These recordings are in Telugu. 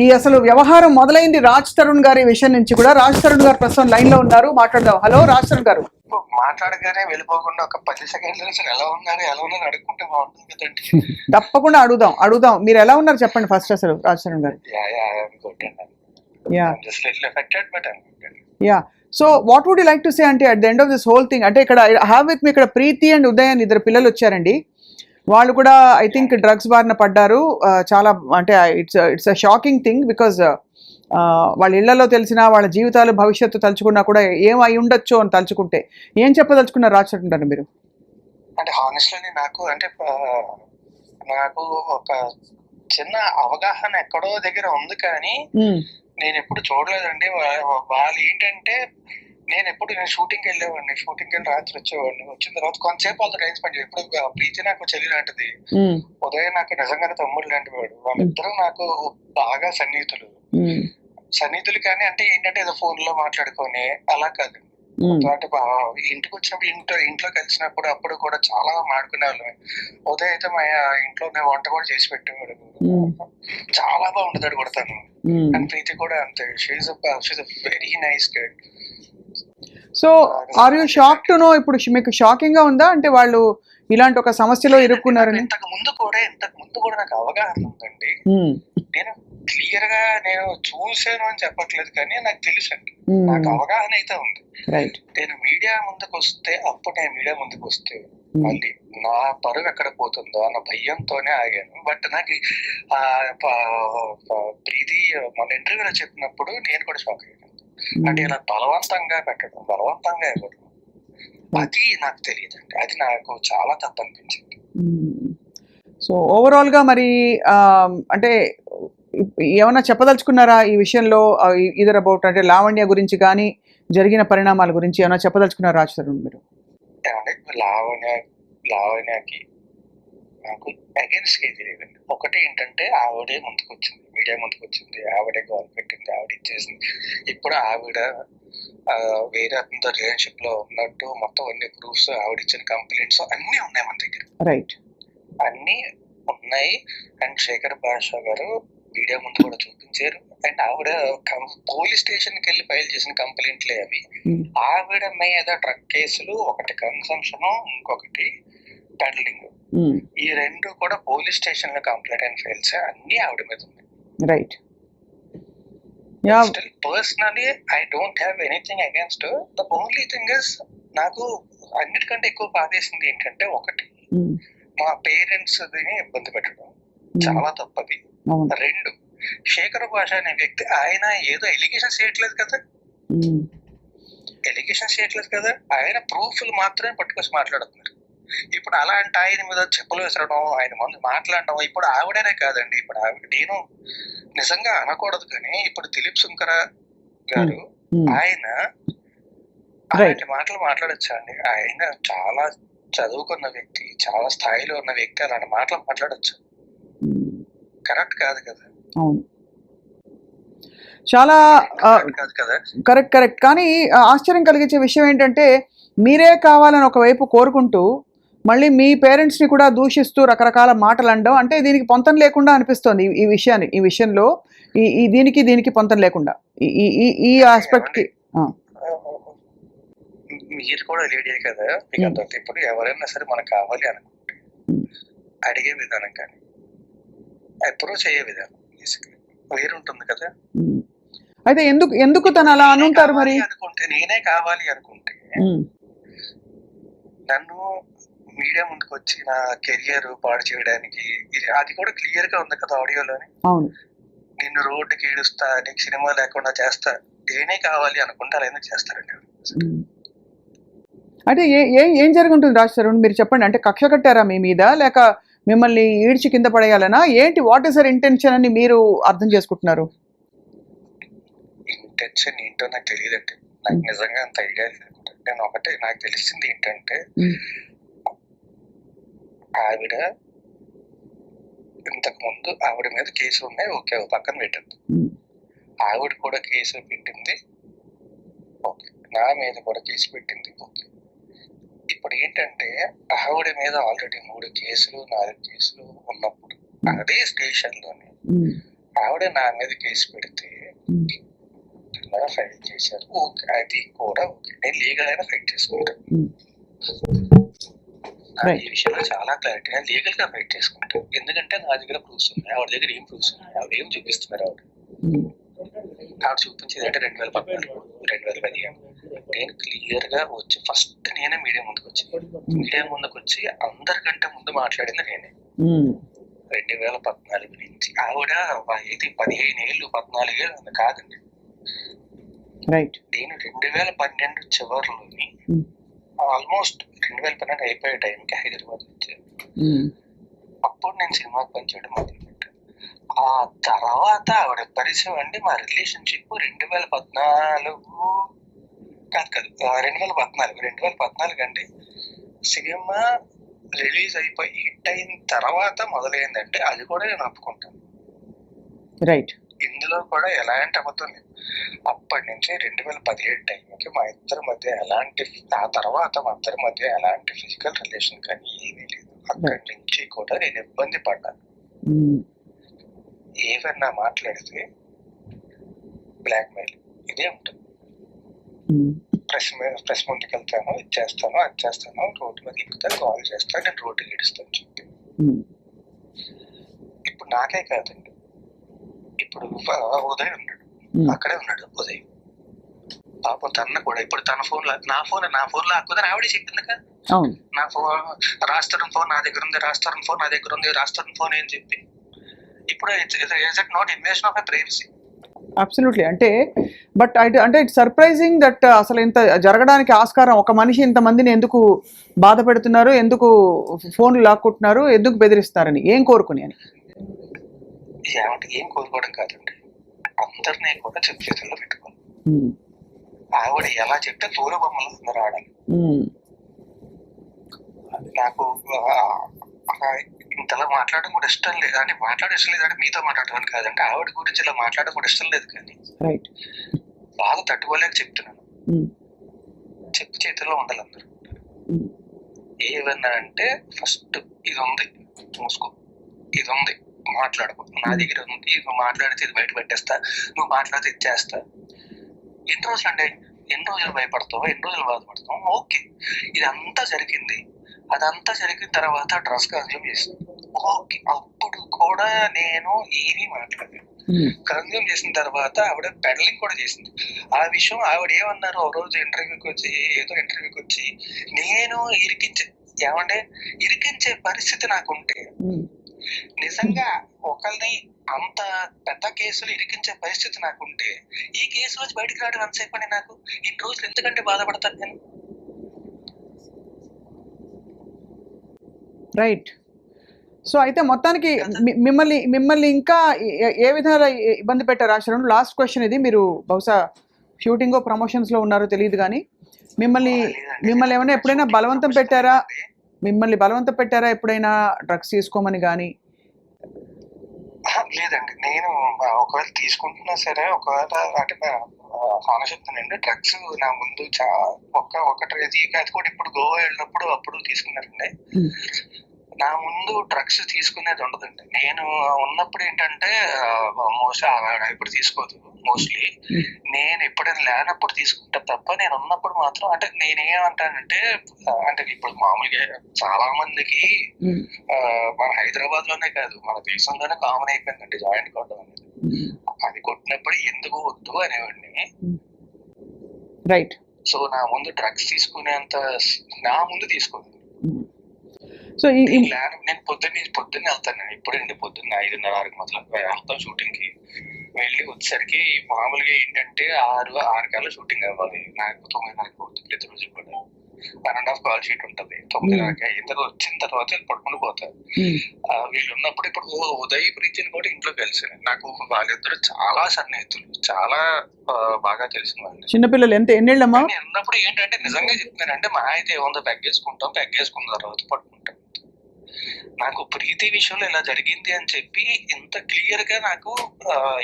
ఈ అసలు వ్యవహారం మొదలైంది రాజ్ తరుణ్ గారి విషయం నుంచి కూడా. రాజ్ తరుణ్ గారు ప్రస్తుతం లైన్లో ఉన్నారు. మాట్లాడదాం. హలో రాజ్ తరుణ్ గారు. మాట్లాడగానే వెళ్ళిపోకుండా ఒక పది సెకండ్ల నుంచి ఎలా ఉన్నారు ఎలా ఉన్నారు అడుక్కుంటే బాగుంటుంది కదండి. తప్పకుండా అడుగుదాం అడుగుదాం. మీరు ఎలా ఉన్నారు చెప్పండి ఫస్ట్ అసలు రాజ్ తరుణ్ గారు. Yeah yeah so what would you. Like to say అంటే at the end of this whole thing అంటే ఇక్కడ హ్యావ్ విత్ మీ ఇక్కడ ప్రీతి అండ్ ఉదయ్ అని ఇద్దరు పిల్లలు వచ్చారండి. వాళ్ళు కూడా ఐ థింక్ డ్రగ్స్ బారిన పడ్డారు. చాలా అంటే it's it's a shocking thing because వాళ్ళ ఇళ్ళలో తెలిసిన వాళ్ళ జీవితాలు భవిష్యత్తు తలుచుకున్నా కూడా ఏం అయి ఉండొచ్చు అని తలుచుకుంటే ఏం చెప్పదలుచుకున్నారు రాచుంటారు మీరు? అంటే హానెస్ట్లీ నాకు అంటే నాకు ఒక చిన్న అవగాహన ఎక్కడో దగ్గర ఉంది కానీ మ్మ్. నేను ఎప్పుడు చూడలేదండి. వాళ్ళు ఏంటంటే నేను ఎప్పుడు నేను షూటింగ్ వెళ్ళేవాడిని. షూటింగ్ వెళ్ళి రాత్రి వచ్చేవాడిని. వచ్చిన తర్వాత కొంతసేపు వాళ్ళతో టైం స్పెండ్ ఆ ప్రీతి నాకు చెల్లి లాంటిది. ఉదయం నాకు నిజంగానే తమ్ముడు లాంటి వాడు. వాళ్ళిద్దరూ నాకు బాగా సన్నిహితులు. సన్నిహితులు కానీ అంటే ఏంటంటే ఏదో ఫోన్లో మాట్లాడుకొని అలా కాదు. మ్మ్. అంటే బా- ఇంటికి వచ్చినప్పుడు ఇంట్లో ఇంట్లో కలిసినప్పుడు అప్పుడు కూడా చాలా మాడుకునే వాళ్ళం ఉదయం అయితే మా ఇంట్లోనే వంట కూడా చేసి పెట్టేవాడు. చాలా బాగుండదు కూడా తను. అండ్ ప్రీతి కూడా అంతే she she very nice guide so are you shock to know ఇప్పుడు మీకు షాకింగ్గా ఉందా అంటే వాళ్ళు ఇలాంటి ఒక సమస్యలో ఇరుక్కున్నారని ఇంతకు ముందు కూడా ఇంతకు ముందు కూడా నాకు అవగాహన ఉందండి. నేను క్లియర్గా నేను చూసాను అని చెప్పట్లేదు కానీ నాకు తెలుసండి మ్మ్. నాకు అవగాహన అయితే ఉంది. నేను మీడియా ముందుకు వస్తే అప్పుడు నేను మీడియా ముందుకు వస్తే మ్మ్. మళ్ళీ నా పరువు ఎక్కడ పోతుందో అన్న భయంతోనే ఆగాను. బట్ నాకు ఆ ప్రీతి మన ఇంటర్వ్యూలో చెప్పినప్పుడు నేను కూడా షాక్ అయ్యాను. అంటే ఇలా బలవంతంగా పెట్టడం బలవంతంగా ఇవ్వడం అది నాకు తెలియదండి. అది నాకు చాలా తప్పు అనిపించింది సో ఓవరాల్గా మరి అంటే ఏమైనా చెప్పదలుచుకున్నారా ఈ విషయంలో? ఇదర్ అబౌట్ అంటే లావణ్య గురించి కానీ జరిగిన పరిణామాల గురించి ఏమైనా చెప్పదలుచుకున్నారా రాజ్ తరుణ్ మీరు లావణ్య లావణ్యకి నాకు అగేన్స్ట్ ఏది లేదండి. ఒకటి ఏంటంటే ఆవిడే ముందుకు వచ్చింది మీడియా ముందుకు వచ్చింది ఆవిడే గోల్ పెట్టింది ఆవిడ ఇచ్చేసింది ఇప్పుడు ఆవిడ వేరే అతనితో రిలేషన్షిప్లో ఉన్నట్టు మొత్తం అన్ని ప్రూఫ్స్ ఆవిడ ఇచ్చిన కంప్లైంట్స్ అన్ని ఉన్నాయి మన దగ్గర. రైట్ అన్ని ఉన్నాయి. అండ్ శేఖర్ భాషా గారు మీడియా ముందు కూడా చూపించారు. అండ్ ఆవిడ పోలీస్ స్టేషన్కి వెళ్ళి ఫైల్ చేసిన కంప్లైంట్లే అవి. ఆవిడ మీద డ్రగ్ కేసులు ఒకటి కన్సంప్షన్ ఇంకొకటి పెడలింగ్ ఈ రెండు కూడా పోలీస్ స్టేషన్లో కంప్లైంట్ అండ్ ఫైల్స్ అన్ని ఆవిడ మీద ఉన్నాయి. Right. Still personally I don't have anything against the only thing is నాకు అన్నిటికంటే ఎక్కువ బాధేసింది ఏంటంటే ఒకటి. మా పేరెంట్స్ ఇబ్బంది పెట్టడం. చాలా తప్పది. రెండు. శేఖర్ భాష అనే వ్యక్తి ఆయన ఏదో ఎలిగేషన్ చేయట్లేదు కదా. మ్మ్. ఎలిగేషన్ చేయట్లేదు కదా. ఆయన ప్రూఫ్లు మాత్రమే పట్టుకొచ్చి మాట్లాడుతున్నారు. ఇప్పుడు అలాంటి ఆయన మీద చెప్పులు విసరడం ఆయన ముందు మాట్లాడడం ఇప్పుడు ఆవిడనే కాదండి. ఇప్పుడు ఆవిడ నేను నిజంగా అనకూడదు కానీ ఇప్పుడు దిలీప్ శంకర గారు. ఆయన అలాంటి మాటలు మాట్లాడొచ్చా అండి? ఆయన చాలా చదువుకున్న వ్యక్తి చాలా స్థాయిలో ఉన్న వ్యక్తి అలాంటి మాటలు మాట్లాడొచ్చు. కరెక్ట్ కాదు కదా. అవును. చాలా కరెక్ట్ కరెక్ట్ కానీ ఆశ్చర్యం కలిగించే విషయం ఏంటంటే మీరే కావాలని ఒకవైపు కోరుకుంటూ మళ్ళీ మీ పేరెంట్స్ని కూడా దూషిస్తూ రకరకాల మాటలు అనడం అంటే దీనికి పొంతం లేకుండా అనిపిస్తోంది ఈ- విషయాన్ని ఈ విషయంలో. ఈ ఈ దీనికి దీనికి పొంతం లేకుండా. ఈ- ఈ ఆస్పెక్ట్కి మీరు కూడా లేడీ కదా. మీకు. అంత ఇప్పుడు ఎవరైనా సరే మనకు కావాలి అనుకుంటే. అడిగే విధానం కానీ అప్రోచ్ అయ్యే విధానం వేరుంటుంది కదా? అయితే ఎందుకు ఎందుకు తను అలా నేనే అనుంటారు మరి? కావాలి అనుకుంటే నేనే కావాలి అనుకుంటే నన్ను మీడియా ముందుకు వచ్చి నా కెరియర్ పాడు చేయడానికి ఇది- అది కూడా క్లియర్గా ఉంది కదా ఆడియోలోని. నిన్ను రోడ్డుకి ఈడుస్తా నీకు సినిమా లేకుండా చేస్తా నేనే కావాలి అనుకుంటే అలా ఎందుకు చేస్తారండి. అంటే ఏ ఏ ఏం జరుగుంటుంది రాజ్ మీరు చెప్పండి అంటే కక్ష కట్టారా మీ మీద? లేక మిమ్మల్ని ఈడ్చి కింద పడేయాలనా? ఏంటి? వాట్ ఇస్ అర్ ఇంటెన్షన్ అని మీరు అర్థం చేసుకుంటున్నారు? ఇంటెన్షన్ ఏంటో నాకు తెలియదండి. నాకు నిజంగా అంత ఐడియా లేదు. నేను ఒకటే నాకు తెలిసింది ఏంటంటే ఉమ్, ఆవిడ ఇంతకు ముందు ఆవిడ మీద కేసులు ఉన్నాయి. ఓకే పక్కన పెట్టద్దు ఉమ్, ఆవిడ కూడా కేసులు పెట్టింది. ఓకే. నా మీద కూడా కేసు పెట్టింది. ఓకే. ఇప్పుడు ఏంటంటే ఆవిడ మీద ఆల్రెడీ మూడు కేసులు నాలుగు కేసులు ఉన్నప్పుడు అదే స్టేషన్లోనే ఉమ్, ఆవిడ నా మీద కేసు పెడితే ఫైల్ చేశారు? ఓకే అది కూడా ఓకే. నేను లీగల్ అయినా ఫైట్ చేసుకుంటాను. ఈ విషయంలో చాలా క్లారిటీ నేను లీగల్గా ఫైట్ చేసుకుంటాను ఎందుకంటే నా దగ్గర ప్రూఫ్స్ ఉన్నాయి ఆవిడ దగ్గర ఏం ప్రూఫ్స్ ఉన్నాయి? ఆవిడ ఏం చూపిస్తున్నారు ఆవిడ? ఆవిడ చూపించేది అంటే రెండు వేల పద్నాలుగు రెండు వేల పదిహేను. నేను క్లియర్గా వచ్చి ఫస్ట్ నేనే మీడియా ముందుకు వచ్చి మీడియా ముందుకు వచ్చి అందరికంటే ముందు మాట్లాడింది నేనే. రెండు వేల పద్నాలుగు నుంచి ఆవిడ ఇది పదిహేను ఏళ్ళు పద్నాలుగు ఏళ్ళు కాదండి. రైట్ నేను రెండు వేల పన్నెండు చివరిలోని. ఆల్మోస్ట్ రెండు వేల పన్నెండు అయిపోయే టైంకి హైదరాబాద్ వచ్చాను. అప్పుడు నేను సినిమాకి పనిచేయడం మొదలుపెట్టాను. ఆ తర్వాత ఆవిడ పరిచయం అండి మా రిలేషన్షిప్ రెండు వేల పద్నాలుగు కాదు కాదు రెండు వేల పద్నాలుగు రెండు వేల పద్నాలుగు అండి. సినిమా రిలీజ్ అయిపోయి హిట్ అయిన తర్వాత మొదలైందంటే అది కూడా నేను ఒప్పుకుంటాను. రైట్ ఇందులో కూడా ఎలాంటి అబద్ధం లేదు. అప్పటి నుంచి రెండు వేల పదిహేడు టైంకి మా ఇద్దరి మధ్య ఎలాంటి ఆ తర్వాత మా ఇద్దరి మధ్య ఎలాంటి ఫిజికల్ రిలేషన్ కానీ ఏమీ లేదు. అక్కడి నుంచి కూడా నేను ఇబ్బంది పడ్డాను. ఏవన్నా మాట్లాడితే బ్లాక్ మెయిల్ ఇదే ఉంటుంది. ప్రెస్ మీద ప్రెస్ ముందుకు వెళ్తాను ఇది చేస్తాను అది చేస్తాను రోడ్డు మీద ఎక్కుతాను కాల్ చేస్తాను నేను రోడ్డు గీడుస్తాను చెప్పి. ఇప్పుడు నాకే కాదండి. ఇప్పుడు ఉదయ్ ఉన్నాడు. అక్కడే ఉన్నాడు ఉదయ్. పాపం తన కూడా ఇప్పుడు తన ఫోన్ నా ఫోన్ నా ఫోన్ లాక్కుదని ఆవిడే చెప్పింది కదా. నా ఫోన్ రాస్తారం ఫోన్ నా దగ్గర ఉంది రాస్తారం ఫోన్ నా దగ్గర ఉంది రాస్తారం ఫోన్ అని చెప్పి. ఇప్పుడు it not invasion of a privacy absolutely అంటే బట్ అంటే ఇట్స్ సర్ప్రైజింగ్ దట్ అసలు ఇంత జరగడానికి ఆస్కారం ఒక మనిషి ఇంతమందిని ఎందుకు బాధ పెడుతున్నారు ఎందుకు ఫోన్లు లాక్కుంటున్నారు ఎందుకు బెదిరిస్తారని ఏం కోరుకుని అని? ఏం కోరుకోవడం కాదండి. అందరినీ కూడా చెప్పు చేతుల్లో పెట్టుకోవాలి ఆవిడ ఎలా చెప్తే తోలు బొమ్మలు అందరూ ఆడాలి. నాకు ఆ, ఇంతలా మాట్లాడడం కూడా ఇష్టం లేదు. అంటే లేదు అంటే మీతో మాట్లాడడం కాదండి ఆవిడ గురించి ఇలా మాట్లాడడం కూడా ఇష్టం లేదు కానీ రైట్ బాధ తట్టుకోలేక చెప్తున్నాను. చెప్పు చేతుల్లో ఉండాలి అందరూ. ఏమన్నా అంటే ఫస్ట్ ఇది ఉంది మూసుకో. ఇది ఉంది మాట్లాడుకో. నా దగ్గర ఉంది. నువ్వు మాట్లాడితే ఇది బయట పెట్టేస్తా. నువ్వు మాట్లాడితే ఇది చేస్తా ఎన్ని రోజులు అంటే ఎన్ని రోజులు భయపడతావు? ఎన్ని రోజులు బాధపడతావు? ఓకే. ఇదంతా జరిగింది. అదంతా జరిగిన తర్వాత డ్రస్ కన్జ్యూమ్ చేసింది. ఓకే అప్పుడు కూడా నేను ఏమీ మాట్లాడలేదు. కన్జ్యూమ్ చేసిన తర్వాత ఆవిడ పెడలింగ్ కూడా చేసింది. ఆ విషయం ఆవిడ ఏమన్నారు? ఓ రోజు ఇంటర్వ్యూకి వచ్చి ఏదో ఇంటర్వ్యూకి వచ్చి నేను ఇరికించే ఏమంటే ఇరికించే పరిస్థితి నాకుంటే నిజంగా ఒకరిని అంత పెద్ద కేసులు ఇరికించే పరిస్థితి నాకుంటే ఈ కేసు నుంచి బయటికి రావడం ఎంతసేపు నాకు? ఇన్ని రోజులు ఎందుకంటే బాధపడతాను నేను? రైట్ సో అయితే మొత్తానికి మిమ్మల్ని మిమ్మల్ని ఇంకా ఏ- విధంగా ఇబ్బంది పెట్టారు? ఆశ్రమం లాస్ట్ క్వశ్చన్ ఇది. మీరు బహుశా షూటింగ్ ప్రమోషన్స్లో ఉన్నారో తెలియదు కానీ మిమ్మల్ని మిమ్మల్ని ఏమైనా ఎప్పుడైనా బలవంతం పెట్టారా? మిమ్మల్ని బలవంతం పెట్టారా? ఎప్పుడైనా డ్రగ్స్ తీసుకోమని కానీ? లేదండి. నేను ఒకవేళ తీసుకుంటున్నా సరే ఒకవేళ అంటే హాన చెప్తానండి డ్రగ్స్ నా ముందు చా ఒక్క ఒకటి అది కూడా ఇప్పుడు గోవా వెళ్ళినప్పుడు అప్పుడు తీసుకున్నారండి. నా ముందు డ్రగ్స్ తీసుకునేది ఉండదండి. నేను ఉన్నప్పుడు ఏంటంటే మోస్ట్ ఇప్పుడు తీసుకోదు మోస్ట్లీ. నేను ఎప్పుడైనా లేనప్పుడు తీసుకుంటా తప్ప నేను ఉన్నప్పుడు మాత్రం అంటే నేనేమంటానంటే అంటే ఇప్పుడు మామూలుగా చాలా మందికి మన హైదరాబాద్లోనే కాదు మన దేశంలోనే కామన్ అయిపోయిందండి జాయింట్ కొట్టడం అనేది. అది కొట్టినప్పుడు ఎందుకు వద్దు అనేవాడిని. రైట్ సో నా ముందు డ్రగ్స్ తీసుకునేంత నా ముందు తీసుకోదు సో ఈ ఈ- ప్లాన్ నేను పొద్దున్న పొద్దున్న వెళ్తాను. నేను ఇప్పుడండి పొద్దున్న ఐదున్నర ఆరుకి మొదలు వెళ్తాం షూటింగ్కి వెళ్ళి వచ్చేసరికి మామూలుగా ఏంటంటే ఆరు ఆరు కల్లా షూటింగ్ అవ్వాలి. నాకు తొమ్మిదిన్నరకు అవుతుంది ప్రతి రోజు కూడా. One and half call sheet ఉంటుంది. తొమ్మిదిన్నరకి అయిన తర్వాత వచ్చిన తర్వాత వీళ్ళు పడుకుని పోతారు ఆ, వీళ్ళు ఉన్నప్పుడు ఇప్పుడు ఉదయ్ ప్రీతిని కూడా ఇంట్లో కలిసాను నాకు వాళ్ళిద్దరు చాలా సన్నిహితులు చాలా బాగా తెలిసిన వాళ్ళు చిన్నపిల్లలు ఎంత ఎన్నేళ్ళమ్మా? ఉన్నప్పుడు ఏంటంటే నిజంగా చెప్తున్నానంటే మా అయితే ఏముందో పెగ్గేసుకుంటాం పెగ్గేసుకున్న తర్వాత పట్టుకుంటాం. నాకు ప్రీతి విషయంలో ఇలా జరిగింది అని చెప్పి ఇంత క్లియర్గా నాకు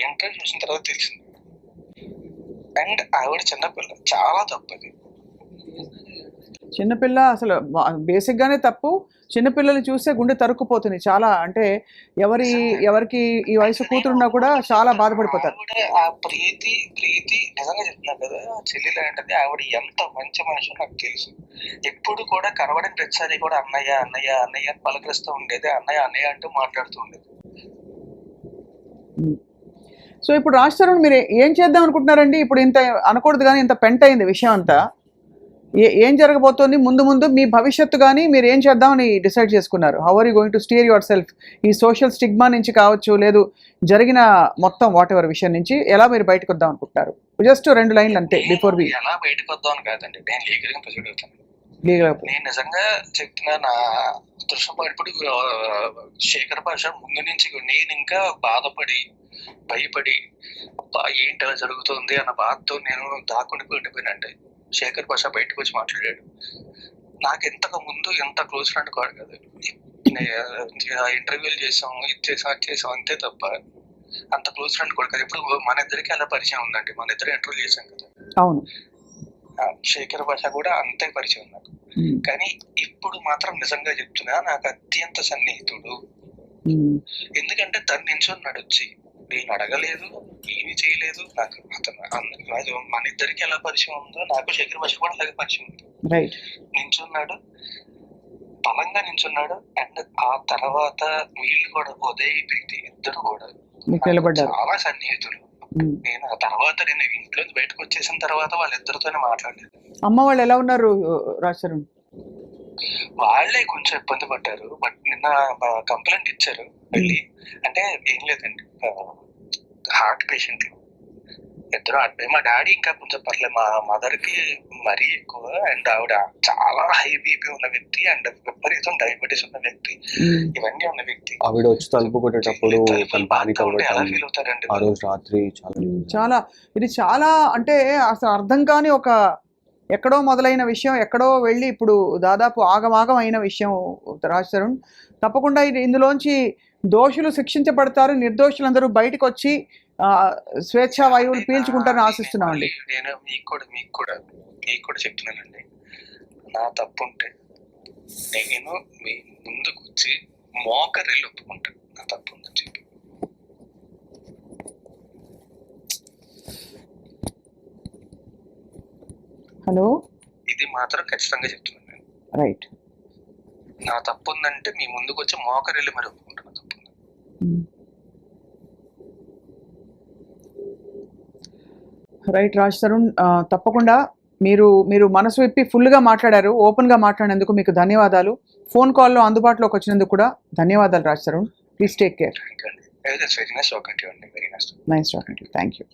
ఇంటర్వ్యూ చూసిన తర్వాత తెలిసింది. అండ్ ఆవిడ చిన్నపిల్ల చాలా తప్పది. చిన్నపిల్ల అసలు బేసిక్ గానే తప్పు. చిన్నపిల్లల్ని చూస్తే గుండె తరుక్కుపోతుంది. చాలా అంటే ఎవరి ఎవరికి ఈ వయసు కూతురున్నా కూడా చాలా బాధపడిపోతారు. ప్రీతి ప్రీతి నిజంగా చెప్తున్నారు కదా చెల్లెలు ఏంటంటే ఆవిడ ఎంత మంచి మనిషి నాకు తెలుసు. ఎప్పుడు కూడా కనబడిన ప్రతిసారి కూడా అన్నయ్య అన్నయ్య అన్నయ్య అని పలకరిస్తూ ఉండేది. అన్నయ్య అన్నయ్య అంటూ మాట్లాడుతూ ఉండేది. సో ఇప్పుడు తరుణ్ మీరు ఏం చేద్దాం అనుకుంటున్నారండి? ఇప్పుడు ఇంత అనకూడదు కానీ ఇంత పెంట అయింది విషయం అంతా. ఏ ఏం జరగబోతోంది? ముందు ముందు మీ భవిష్యత్తు కానీ మీరు ఏం చేద్దామని డిసైడ్ చేసుకున్నారు? How are you going to steer yourself ఈ సోషల్ స్టిగ్మా నుంచి కావచ్చు లేదు జరిగిన మొత్తం వాట్ ఎవర్ విషయం నుంచి ఎలా మీరు బయటకు వద్దాం అనుకుంటున్నారు? జస్ట్ రెండు లైన్లు అంతే బిఫోర్ వి ఎలా బయటకు వద్దాం కాదండి. నేను లీగల్గా ప్రొసీడ్ అవుతాను. లీగల్ నేను నిజంగా చెప్తున్నా నా ఇప్పుడు ఆ, శేఖర్ భాష ముందు నుంచి నేను ఇంకా బాధపడి భయపడి ఏంటి అలా జరుగుతుంది అన్న బాధతో నేను దాక్కుని ఉండిపోయినండి శేఖర్ భాష బయటకు వచ్చి మాట్లాడాడు. నాకు ఎంతకు ముందు ఎంత క్లోజ్ ఫ్రెండ్ కాదు. కదా ఇంటర్వ్యూలు చేసాం ఇది చేసాం అది చేసాం అంతే తప్ప అంత క్లోజ్ ఫ్రెండ్ కూడా కదా. ఇప్పుడు మన ఇద్దరికి అలా పరిచయం ఉందండి? మన ఇద్దరు ఇంటర్వ్యూ చేసాం కదా. అవును. శేఖర్ భాష కూడా అంతే పరిచయం నాకు కానీ ఇప్పుడు మాత్రం నిజంగా చెప్తున్నా నాకు అత్యంత సన్నిహితుడు. ఎందుకంటే తను నించున్నాడు వచ్చి నేను అడగలేదు ఏమీ చేయలేదు. నాకు అతను మన ఇద్దరికి ఎలా పరిచయం ఉందో నాకు శేఖర్ భాష కూడా అలాగే పరిచయం ఉంది. నించున్నాడు. బలంగా నించున్నాడు. అండ్ ఆ తర్వాత వీళ్ళు కూడా ఉదయ్ ప్రీతి ఇద్దరు కూడా చాలా సన్నిహితులు. ఉమ్. నేను ఆ తర్వాత నేను ఇంట్లో బయటకు వచ్చేసిన తర్వాత వాళ్ళిద్దరితోనే మాట్లాడలేదు. అమ్మ వాళ్ళు ఎలా ఉన్నారు తరుణ్ వాళ్ళే కొంచెం ఇబ్బంది పడ్డారు. బట్ నిన్న కంప్లైంట్ ఇచ్చారు వెళ్ళి. అంటే ఏం లేదండి. హార్ట్ పేషెంట్ ఇద్దరు అడ్డే మా డాడీ ఇంకా కొంచెం పర్లేదు. మా మదర్కి మరీ ఎక్కువ. అండ్ ఆవిడ చాలా హై బీపీ ఉన్న వ్యక్తి అండ్ విపరీతం డయాబెటీస్ ఉన్న వ్యక్తి. ఇవన్నీ ఉన్న వ్యక్తి. ఆవిడ వచ్చి తలుపు కొట్టేటప్పుడు ఎలా ఫీల్ అవుతారండి ఆ రోజు రాత్రి చాలా ఇది చాలా అంటే అసలు అర్థం కాని ఒక ఎక్కడో మొదలైన విషయం ఎక్కడో వెళ్ళి ఇప్పుడు దాదాపు ఆగమాగం అయిన విషయం రాశారు తప్పకుండా ఇది ఇందులోంచి దోషులు శిక్షించబడతారు నిర్దోషులందరూ బయటకు వచ్చి స్వేచ్ఛా వాయువులు పీల్చుకుంటారని ఆశిస్తున్నామండి. నేను మీకు కూడా మీకు కూడా మీకు కూడా చెప్తున్నానండి. నా తప్పు ఉంటే నేను మీ ముందుకు వచ్చి మోకరిల్లు ఒప్పుకుంటాను నా తప్పు ఉందని చెప్పి హలో? ఇది మాత్రం ఖచ్చితంగా చెప్తున్నాను నేను. రైట్. నా తప్పు ఉందంటే మీ ముందుకు వచ్చి మోకరిల్లు మరి ఒప్పుకుంటాను తప్పు. రైట్ రాజ్ తరుణ్ తప్పకుండా మీరు మీరు మనసు విప్పి ఫుల్గా మాట్లాడారు ఓపెన్గా మాట్లాడినందుకు మీకు ధన్యవాదాలు. ఫోన్ కాల్లో అందుబాటులోకి వచ్చినందుకు కూడా ధన్యవాదాలు Raj Tarun. Please take care nice talking thank you